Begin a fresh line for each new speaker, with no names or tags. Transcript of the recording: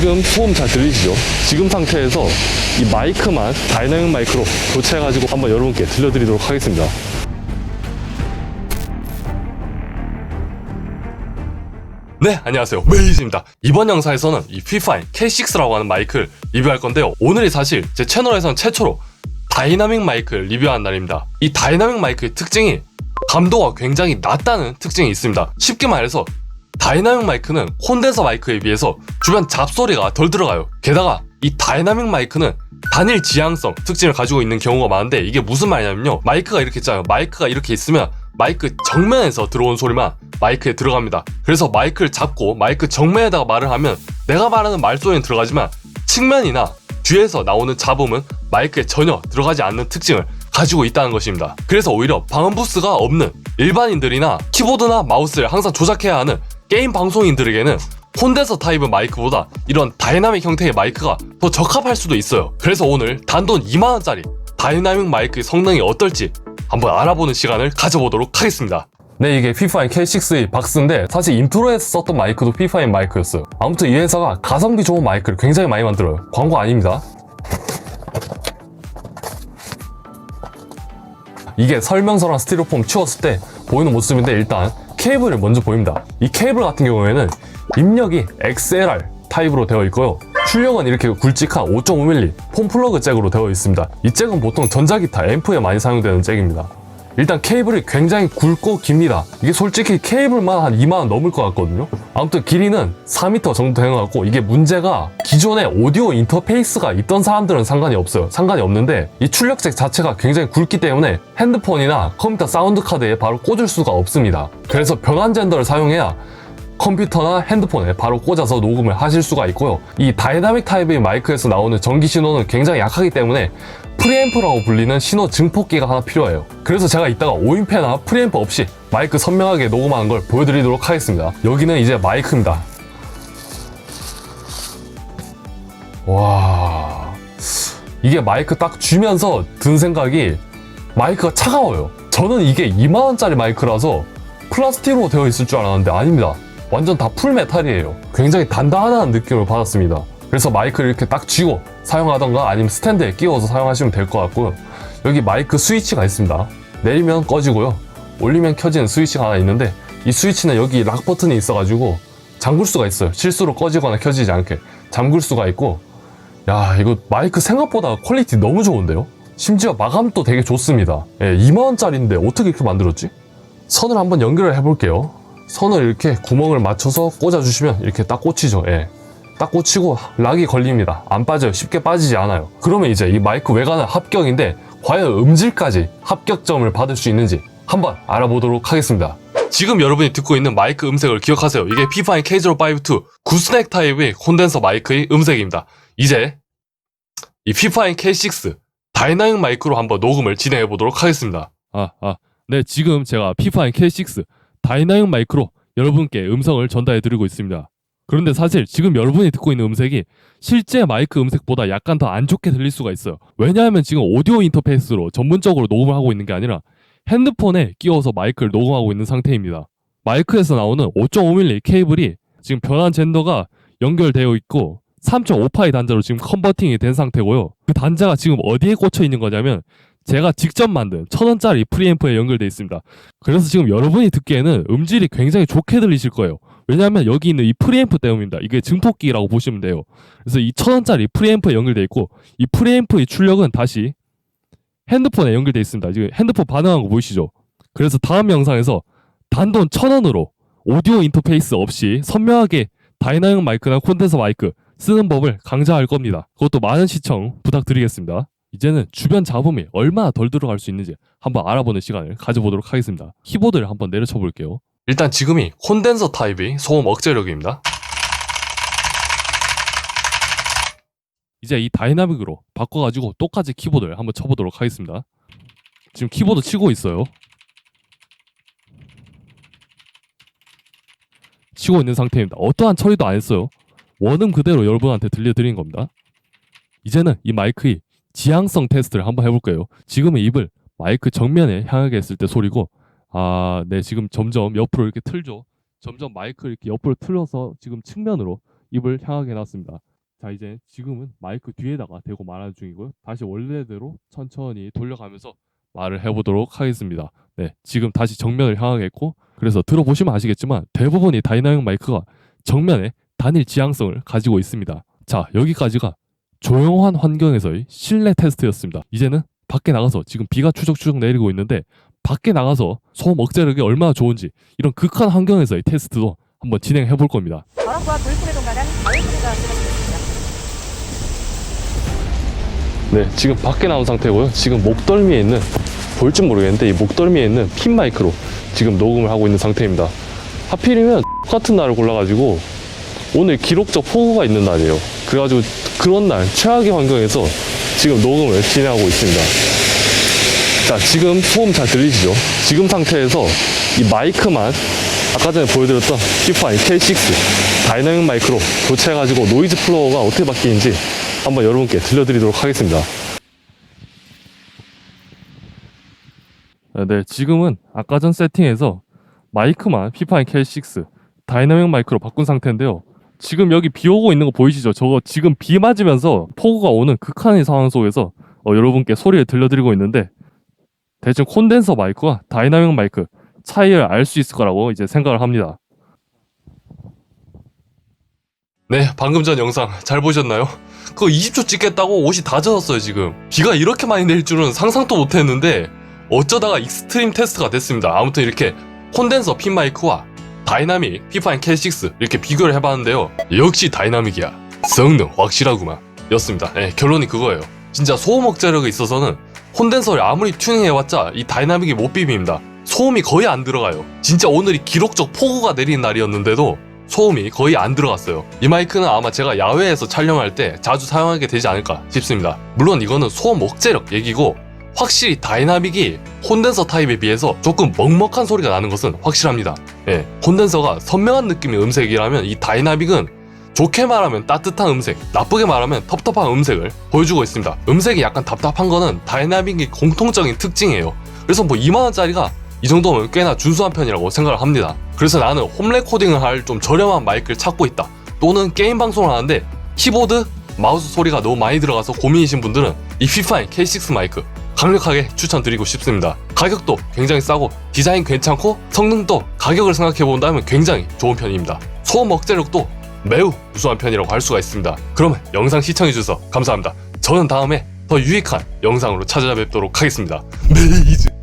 지금 소음 잘 들리시죠? 지금 상태에서 이 마이크만 다이나믹 마이크로 교체해가지고 한번 여러분께 들려드리도록 하겠습니다. 네, 안녕하세요. 메이즈입니다. 이번 영상에서는 이 피파인 K6라고 하는 마이크를 리뷰할 건데요. 오늘이 사실 제 채널에서는 최초로 다이나믹 마이크를 리뷰한 날입니다. 이 다이나믹 마이크의 특징이 감도가 굉장히 낮다는 특징이 있습니다. 쉽게 말해서 다이나믹 마이크는 콘덴서 마이크에 비해서 주변 잡소리가 덜 들어가요. 게다가 이 다이나믹 마이크는 단일 지향성 특징을 가지고 있는 경우가 많은데 이게 무슨 말이냐면요. 마이크가 이렇게 있잖아요. 마이크가 이렇게 있으면 마이크 정면에서 들어온 소리만 마이크에 들어갑니다. 그래서 마이크를 잡고 마이크 정면에다가 말을 하면 내가 말하는 말소리는 들어가지만 측면이나 뒤에서 나오는 잡음은 마이크에 전혀 들어가지 않는 특징을 가지고 있다는 것입니다. 그래서 오히려 방음 부스가 없는 일반인들이나 키보드나 마우스를 항상 조작해야 하는 게임 방송인들에게는 콘덴서 타입의 마이크보다 이런 다이나믹 형태의 마이크가 더 적합할 수도 있어요. 그래서 오늘 단돈 2만원짜리 다이나믹 마이크의 성능이 어떨지 한번 알아보는 시간을 가져보도록 하겠습니다. 네, 이게 피파인 K6의 박스인데 사실 인트로에서 썼던 마이크도 피파인 마이크였어요. 아무튼 이 회사가 가성비 좋은 마이크를 굉장히 많이 만들어요. 광고 아닙니다. 이게 설명서랑 스티로폼 치웠을 때 보이는 모습인데 일단 케이블을 먼저 보입니다. 이 케이블 같은 경우에는 입력이 XLR 타입으로 되어 있고요. 출력은 이렇게 굵직한 5.5mm 폼 플러그 잭으로 되어 있습니다. 이 잭은 보통 전자기타 앰프에 많이 사용되는 잭입니다. 일단 케이블이 굉장히 굵고 깁니다. 이게 솔직히 케이블만 한 2만원 넘을 것 같거든요. 아무튼 길이는 4m 정도 되는 것 같고 이게 문제가 기존에 오디오 인터페이스가 있던 사람들은 상관이 없어요. 상관이 없는데 이 출력잭 자체가 굉장히 굵기 때문에 핸드폰이나 컴퓨터 사운드 카드에 바로 꽂을 수가 없습니다. 그래서 변환 젠더를 사용해야 컴퓨터나 핸드폰에 바로 꽂아서 녹음을 하실 수가 있고요. 이 다이나믹 타입의 마이크에서 나오는 전기 신호는 굉장히 약하기 때문에 프리앰프라고 불리는 신호 증폭기가 하나 필요해요. 그래서 제가 이따가 오인패나 프리앰프 없이 마이크 선명하게 녹음하는 걸 보여드리도록 하겠습니다. 여기는 이제 마이크입니다. 와. 이게 마이크 딱 쥐면서 든 생각이 마이크가 차가워요. 저는 이게 2만원짜리 마이크라서 플라스틱으로 되어 있을 줄 알았는데 아닙니다. 완전 다 풀메탈이에요. 굉장히 단단하다는 느낌을 받았습니다. 그래서 마이크를 이렇게 딱 쥐고 사용하던가 아니면 스탠드에 끼워서 사용하시면 될 것 같고요. 여기 마이크 스위치가 있습니다. 내리면 꺼지고요. 올리면 켜지는 스위치가 하나 있는데 이 스위치는 여기 락 버튼이 있어가지고 잠글 수가 있어요. 실수로 꺼지거나 켜지지 않게 잠글 수가 있고 야 이거 마이크 생각보다 퀄리티 너무 좋은데요? 심지어 마감도 되게 좋습니다. 예, 2만원짜리인데 어떻게 이렇게 만들었지? 선을 한번 연결을 해볼게요. 선을 이렇게 구멍을 맞춰서 꽂아주시면 이렇게 딱 꽂히죠. 예. 딱 꽂히고 락이 걸립니다. 안 빠져요. 쉽게 빠지지 않아요. 그러면 이제 이 마이크 외관은 합격인데 과연 음질까지 합격점을 받을 수 있는지 한번 알아보도록 하겠습니다. 지금 여러분이 듣고 있는 마이크 음색을 기억하세요. 이게 피파인 K052 구스넥 타입의 콘덴서 마이크의 음색입니다. 이제 이 피파인 K6 다이나믹 마이크로 한번 녹음을 진행해 보도록 하겠습니다. 아, 아. 네, 지금 제가 피파인 K6 다이나믹 마이크로 여러분께 음성을 전달해 드리고 있습니다. 그런데 사실 지금 여러분이 듣고 있는 음색이 실제 마이크 음색보다 약간 더 안 좋게 들릴 수가 있어요. 왜냐하면 지금 오디오 인터페이스로 전문적으로 녹음을 하고 있는 게 아니라 핸드폰에 끼워서 마이크를 녹음하고 있는 상태입니다. 마이크에서 나오는 5.5mm 케이블이 지금 변환 젠더가 연결되어 있고 3.5파이 단자로 지금 컨버팅이 된 상태고요. 그 단자가 지금 어디에 꽂혀 있는 거냐면 제가 직접 만든 천원짜리 프리앰프에 연결되어 있습니다. 그래서 지금 여러분이 듣기에는 음질이 굉장히 좋게 들리실 거예요. 왜냐하면 여기 있는 이 프리앰프 때문입니다. 이게 증폭기라고 보시면 돼요. 그래서 이 천원짜리 프리앰프에 연결되어 있고 이 프리앰프의 출력은 다시 핸드폰에 연결되어 있습니다. 지금 핸드폰 반응한 거 보이시죠? 그래서 다음 영상에서 단돈 천원으로 오디오 인터페이스 없이 선명하게 다이나믹 마이크나 콘덴서 마이크 쓰는 법을 강좌할 겁니다. 그것도 많은 시청 부탁드리겠습니다. 이제는 주변 잡음이 얼마나 덜 들어갈 수 있는지 한번 알아보는 시간을 가져보도록 하겠습니다. 키보드를 한번 내려쳐 볼게요. 일단 지금이 콘덴서 타입의 소음 억제력입니다. 이제 이 다이나믹으로 바꿔가지고 똑같이 키보드를 한번 쳐보도록 하겠습니다. 지금 키보드 치고 있어요. 치고 있는 상태입니다. 어떠한 처리도 안 했어요. 원음 그대로 여러분한테 들려드린 겁니다. 이제는 이 마이크의 지향성 테스트를 한번 해볼게요. 지금은 입을 마이크 정면에 향하게 했을 때 소리고, 아, 네, 지금 점점 옆으로 이렇게 틀죠. 점점 마이크 이렇게 옆으로 틀어서 지금 측면으로 입을 향하게 해놨습니다. 자 이제 지금은 마이크 뒤에다가 대고 말하는 중이고요. 다시 원래대로 천천히 돌려가면서 말을 해보도록 하겠습니다. 네, 지금 다시 정면을 향하겠고 그래서 들어보시면 아시겠지만 대부분이 다이나믹 마이크가 정면에 단일 지향성을 가지고 있습니다. 자 여기까지가 조용한 환경에서의 실내 테스트였습니다. 이제는 밖에 나가서 지금 비가 추적추적 내리고 있는데 밖에 나가서 소음 억제력이 얼마나 좋은지 이런 극한 환경에서의 테스트도 한번 진행해 볼 겁니다.
바람과 돌풍에 동반한 가을소리가 들어지겠습니다.
네, 지금 밖에 나온 상태고요. 지금 목덜미에 있는 볼지 모르겠는데 이 목덜미에 있는 핀 마이크로 지금 녹음을 하고 있는 상태입니다. 하필이면 똑같은 날을 골라가지고 오늘 기록적 폭우가 있는 날이에요. 그래가지고 그런 날 최악의 환경에서 지금 녹음을 진행하고 있습니다. 자, 지금 소음 잘 들리시죠? 지금 상태에서 이 마이크만 아까 전에 보여드렸던 피파이 K6 다이나믹 마이크로 교체해가지고 노이즈 플로어가 어떻게 바뀌는지 한번 여러분께 들려드리도록 하겠습니다. 네, 지금은 아까 전 세팅에서 마이크만 피파이 K6 다이나믹 마이크로 바꾼 상태인데요. 지금 여기 비 오고 있는 거 보이시죠? 저거 지금 비 맞으면서 폭우가 오는 극한의 상황 속에서 어, 여러분께 소리를 들려드리고 있는데 대충 콘덴서 마이크와 다이나믹 마이크 차이를 알 수 있을 거라고 이제 생각을 합니다. 네, 방금 전 영상 잘 보셨나요? 그거 20초 찍겠다고 옷이 다 젖었어요, 지금. 비가 이렇게 많이 내릴 줄은 상상도 못 했는데 어쩌다가 익스트림 테스트가 됐습니다. 아무튼 이렇게 콘덴서 핀 마이크와 다이나믹 피파인 K6 이렇게 비교를 해봤는데요. 역시 다이나믹이야. 성능 확실하구만. 였습니다. 네, 결론이 그거예요. 진짜 소음 억제력에 있어서는 콘덴서를 아무리 튜닝해봤자 이 다이나믹이 못 비빕니다. 소음이 거의 안 들어가요. 진짜 오늘이 기록적 폭우가 내리는 날이었는데도 소음이 거의 안 들어갔어요. 이 마이크는 아마 제가 야외에서 촬영할 때 자주 사용하게 되지 않을까 싶습니다. 물론 이거는 소음 억제력 얘기고 확실히 다이나믹이 콘덴서 타입에 비해서 조금 먹먹한 소리가 나는 것은 확실합니다. 예, 콘덴서가 선명한 느낌의 음색이라면 이 다이나믹은 좋게 말하면 따뜻한 음색, 나쁘게 말하면 텁텁한 음색을 보여주고 있습니다. 음색이 약간 답답한 거는 다이나믹의 공통적인 특징이에요. 그래서 뭐 2만원짜리가 이 정도면 꽤나 준수한 편이라고 생각을 합니다. 그래서 나는 홈 레코딩을 할 좀 저렴한 마이크를 찾고 있다. 또는 게임 방송을 하는데 키보드, 마우스 소리가 너무 많이 들어가서 고민이신 분들은 이 피파인 K6 마이크 강력하게 추천드리고 싶습니다. 가격도 굉장히 싸고 디자인 괜찮고 성능도 가격을 생각해 본다면 굉장히 좋은 편입니다. 소음 억제력도 매우 우수한 편이라고 할 수가 있습니다. 그러면 영상 시청해 주셔서 감사합니다. 저는 다음에 더 유익한 영상으로 찾아뵙도록 하겠습니다. 메이즈